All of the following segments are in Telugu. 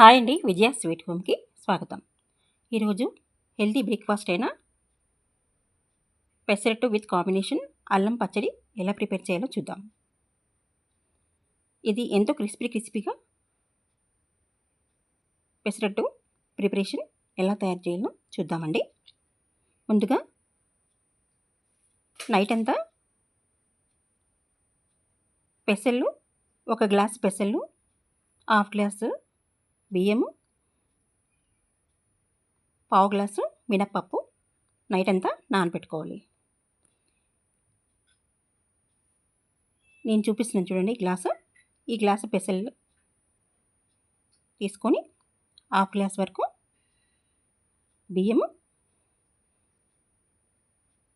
హాయ్ అండి విజయ స్వీట్ హోమ్కి స్వాగతం. ఈరోజు హెల్తీ బ్రేక్ఫాస్ట్ అయినా పెసరట్టు విత్ కాంబినేషన్ అల్లం పచ్చడి ఎలా ప్రిపేర్ చేయాలో చూద్దాం. ఇది ఎంతో క్రిస్పీ క్రిస్పీగా పెసరట్టు ప్రిపరేషన్ ఎలా తయారు చేయాలో చూద్దామండి. ముందుగా నైట్ అంతా పెసళ్ళు ఒక గ్లాస్ పెసళ్ళు హాఫ్ గ్లాసు బియ్యము పావు గ్లాసు మినప్పప్పు నైట్ అంతా నానబెట్టుకోవాలి నేను చూపిస్తున్నాను చూడండి ఈ గ్లాసు. ఈ గ్లాసు పెసలు తీసుకొని హాఫ్ గ్లాస్ వరకు బియ్యము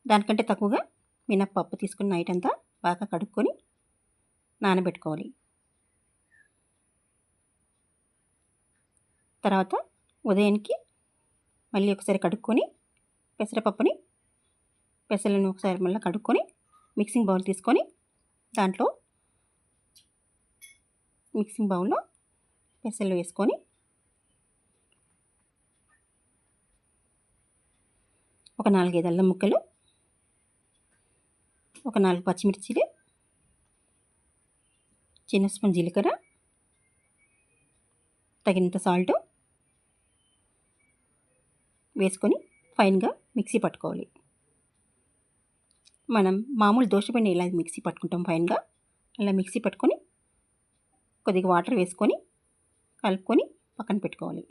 దానికంటే తక్కువగా మినప్పప్పు తీసుకుని నైట్ అంతా బాగా కడుక్కొని నానబెట్టుకోవాలి. తర్వాత ఉదయానికి మళ్ళీ ఒకసారి కడుక్కొని పెసరపప్పుని పెసలను ఒకసారి మళ్ళీ కడుక్కొని మిక్సింగ్ బౌల్ తీసుకొని దాంట్లో మిక్సింగ్ బౌల్లో పెసలు వేసుకొని ఒక నాలుగైదు అల్లం ముక్కలు ఒక నాలుగు పచ్చిమిర్చిలు చిన్న స్పూన్ జీలకర్ర తగినంత సాల్టు వేసుకొని ఫైన్గా మిక్సీ పట్టుకోవాలి. మనం మామూలు దోశపిండి ఎలా మిక్సీ పట్టుకుంటాం ఫైన్గా అలా మిక్సీ పట్టుకొని కొద్దిగా వాటర్ వేసుకొని కలుపుకొని పక్కన పెట్టుకోవాలి.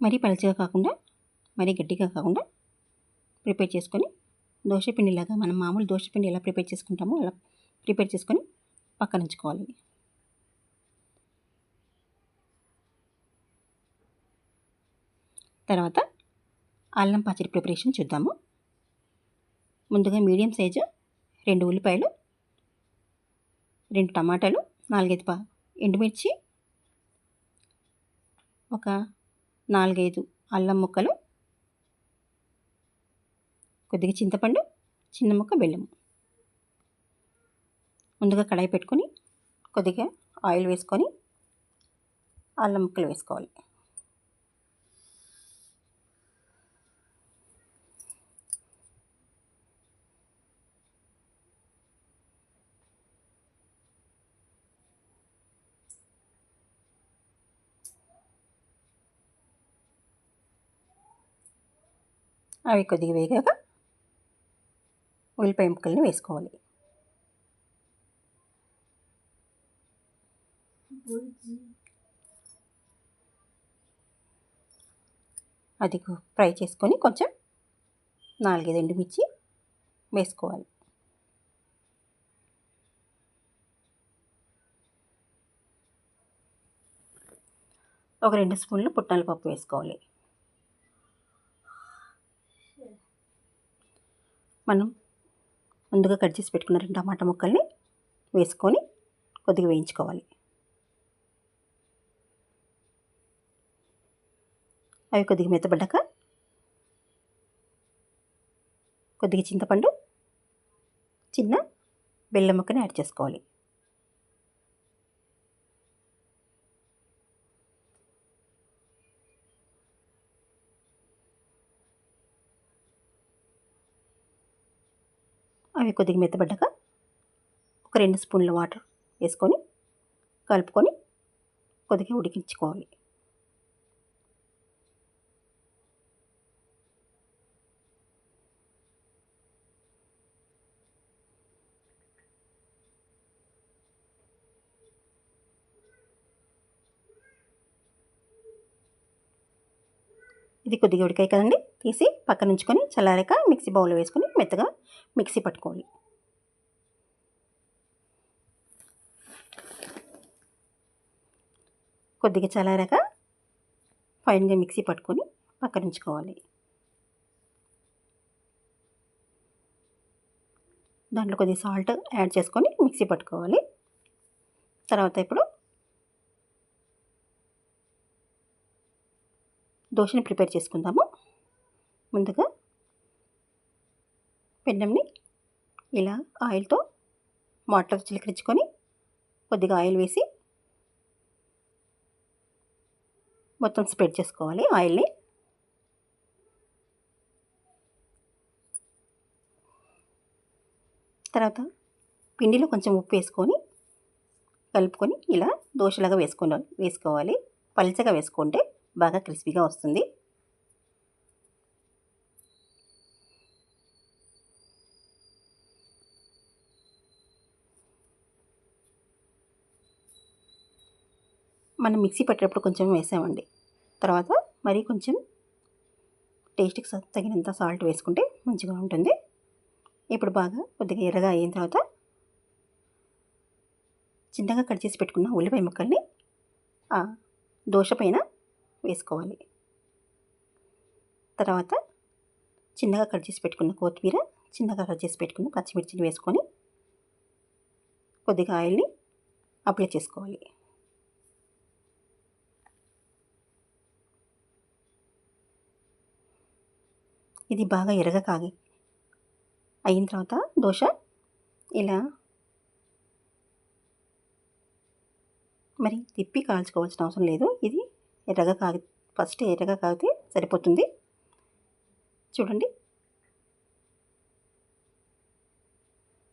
మరీ పలచగా కాకుండా మరీ గట్టిగా కాకుండా ప్రిపేర్ చేసుకొని దోశపిండిలాగా మనం మామూలు దోశపిండి ఎలా ప్రిపేర్ చేసుకుంటామో అలా ప్రిపేర్ చేసుకొని పక్కన ఉంచుకోవాలి తర్వాత అల్లం పచ్చడి ప్రిపరేషన్ చూద్దాము. ముందుగా మీడియం సైజు రెండు ఉల్లిపాయలు రెండు టమాటాలు నాలుగైదు పా ఎండుమిర్చి ఒక నాలుగైదు అల్లం ముక్కలు కొద్దిగా చింతపండు చిన్న ముక్క బెల్లము. ముందుగా కడాయి పెట్టుకొని కొద్దిగా ఆయిల్ వేసుకొని అల్లం ముక్కలు వేసుకోవాలి. అవి కొద్దిగా వేగాక ఉల్లిపాయ ముక్కల్ని వేసుకోవాలి. అది ఫ్రై చేసుకొని కొంచెం నాలుగైదు ఎండుమిర్చి వేసుకోవాలి. ఒక రెండు స్పూన్లు పుట్నాల పప్పు వేసుకోవాలి. మనం ముందుగా కట్ చేసి పెట్టుకున్న రెండు టమాటా ముక్కల్ని వేసుకొని కొద్దిగా వేయించుకోవాలి. అవి కొద్దిగా మెత్తబడ్డాక కొద్దిగా చింతపండు చిన్న బెల్లం ముక్కని యాడ్ చేసుకోవాలి. అవి కొద్దిగా మెత్తబడ్డాక ఒక రెండు స్పూన్ల వాటర్ వేసుకొని కలుపుకొని కొద్దిగా ఉడికించుకోవాలి. ఇది కొద్దిగా ఉడికాయి కదండి. తీసి పక్కన ఉంచుకొని చల్లారాక మిక్సీ బౌల్లో వేసుకొని మెత్తగా మిక్సీ పట్టుకోవాలి. కొద్దిగా చల్లారాక ఫైన్గా మిక్సీ పట్టుకొని పక్కన ఉంచుకోవాలి. దాంట్లో కొద్దిగా సాల్ట్ యాడ్ చేసుకొని మిక్సీ పట్టుకోవాలి. తర్వాత ఇప్పుడు దోశని ప్రిపేర్ చేసుకుందాము. ముందుగా పెండంని ఇలా ఆయిల్తో వాటర్ చిలకరించుకొని కొద్దిగా ఆయిల్ వేసి మొత్తం స్ప్రెడ్ చేసుకోవాలి ఆయిల్ని. తర్వాత పిండిలో కొంచెం ఉప్పు వేసుకొని కలుపుకొని ఇలా దోశలాగా వేసుకొని వేసుకోవాలి. పల్చగా వేసుకుంటే బాగా క్రిస్పీగా వస్తుంది. మనం మిక్సీ పెట్టేటప్పుడు కొంచెం వేసామండి. తర్వాత మరి కొంచెం టేస్ట్కి తగినంత సాల్ట్ వేసుకుంటే మంచిగా ఉంటుంది. ఇప్పుడు బాగా కొద్దిగా ఎర్రగా అయిన తర్వాత చిన్నగా కట్ చేసి పెట్టుకున్న ఉల్లిపాయ ముక్కల్ని దోశ పైన వేసుకోవాలి. తర్వాత చిన్నగా కట్ చేసి పెట్టుకున్న కొత్తిమీర చిన్నగా కట్ చేసి పెట్టుకున్న పచ్చిమిర్చిని వేసుకొని కొద్దిగా ఆయిల్ని అప్లై చేసుకోవాలి. ఇది బాగా ఎరగ కాగి అయిన తర్వాత దోశ ఇలా మరి తిప్పి కాల్చుకోవాల్సిన అవసరం లేదు. ఇది ఎర్రగా కాగి ఫస్ట్ ఎర్రగా కాగితే సరిపోతుంది. చూడండి.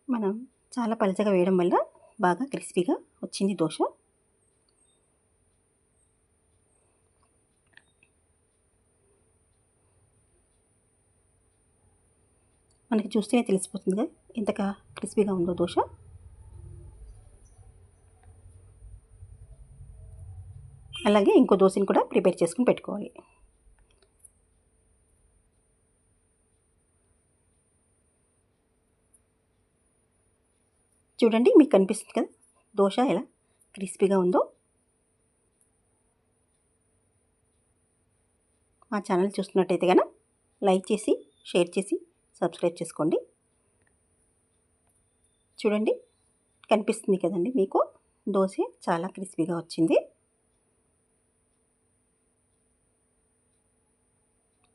మనం చాలా పలచగా వేయడం వల్ల బాగా క్రిస్పీగా వచ్చింది దోశ. మనకి చూస్తేనే తెలిసిపోతుందిగా ఎంత క్రిస్పీగా ఉందో దోశ. అలాగే ఇంకో దోశని కూడా ప్రిపేర్ చేసుకుని పెట్టుకోవాలి. చూడండి మీకు కనిపిస్తుంది కదా దోశ ఎలా క్రిస్పీగా ఉందో. మా ఛానల్ చూస్తున్నట్టయితే కనుక లైక్ చేసి షేర్ చేసి సబ్స్క్రైబ్ చేసుకోండి. చూడండి కనిపిస్తుంది కదండి మీకు దోశ చాలా క్రిస్పీగా వచ్చింది.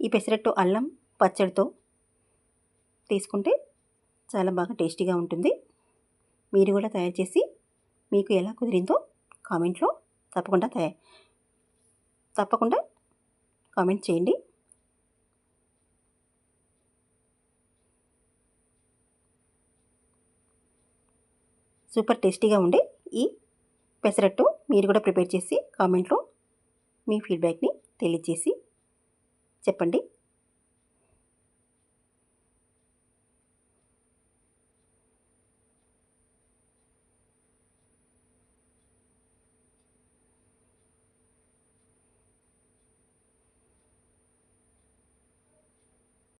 ఈ పెసరట్టు అల్లం పచ్చడితో తీసుకుంటే చాలా బాగా టేస్టీగా ఉంటుంది. మీరు కూడా తయారు చేసి మీకు ఎలా కుదిరిందో కామెంట్లో తప్పకుండా తయారు తప్పకుండా కామెంట్ చేయండి. సూపర్ టేస్టీగా ఉండే ఈ పెసరట్టు మీరు కూడా ప్రిపేర్ చేసి కామెంట్లో మీ ఫీడ్బ్యాక్ని తెలియజేసి చెప్పండి.